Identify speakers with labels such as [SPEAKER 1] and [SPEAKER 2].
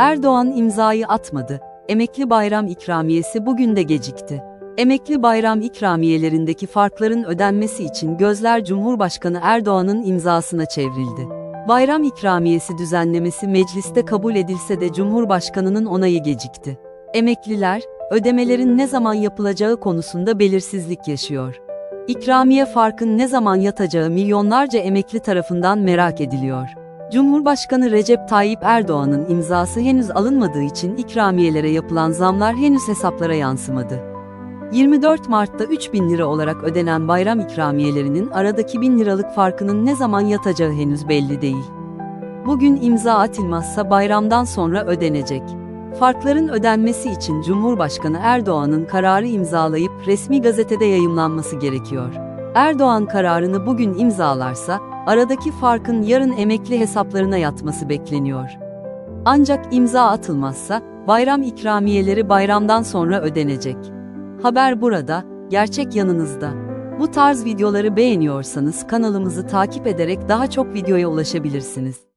[SPEAKER 1] Erdoğan imzayı atmadı. Emekli bayram ikramiyesi bugün de gecikti. Emekli bayram ikramiyelerindeki farkların ödenmesi için gözler Cumhurbaşkanı Erdoğan'ın imzasına çevrildi. Bayram ikramiyesi düzenlemesi mecliste kabul edilse de Cumhurbaşkanı'nın onayı gecikti. Emekliler, ödemelerin ne zaman yapılacağı konusunda belirsizlik yaşıyor. İkramiye farkın ne zaman yatacağı milyonlarca emekli tarafından merak ediliyor. Cumhurbaşkanı Recep Tayyip Erdoğan'ın imzası henüz alınmadığı için ikramiyelere yapılan zamlar henüz hesaplara yansımadı. 24 Mart'ta 3 bin lira olarak ödenen bayram ikramiyelerinin aradaki 1000 liralık farkının ne zaman yatacağı henüz belli değil. Bugün imza atılmazsa bayramdan sonra ödenecek. Farkların ödenmesi için Cumhurbaşkanı Erdoğan'ın kararı imzalayıp resmi gazetede yayımlanması gerekiyor. Erdoğan kararını bugün imzalarsa, aradaki farkın yarın emekli hesaplarına yatması bekleniyor. Ancak imza atılmazsa, bayram ikramiyeleri bayramdan sonra ödenecek. Haber burada, gerçek yanınızda. Bu tarz videoları beğeniyorsanız kanalımızı takip ederek daha çok videoya ulaşabilirsiniz.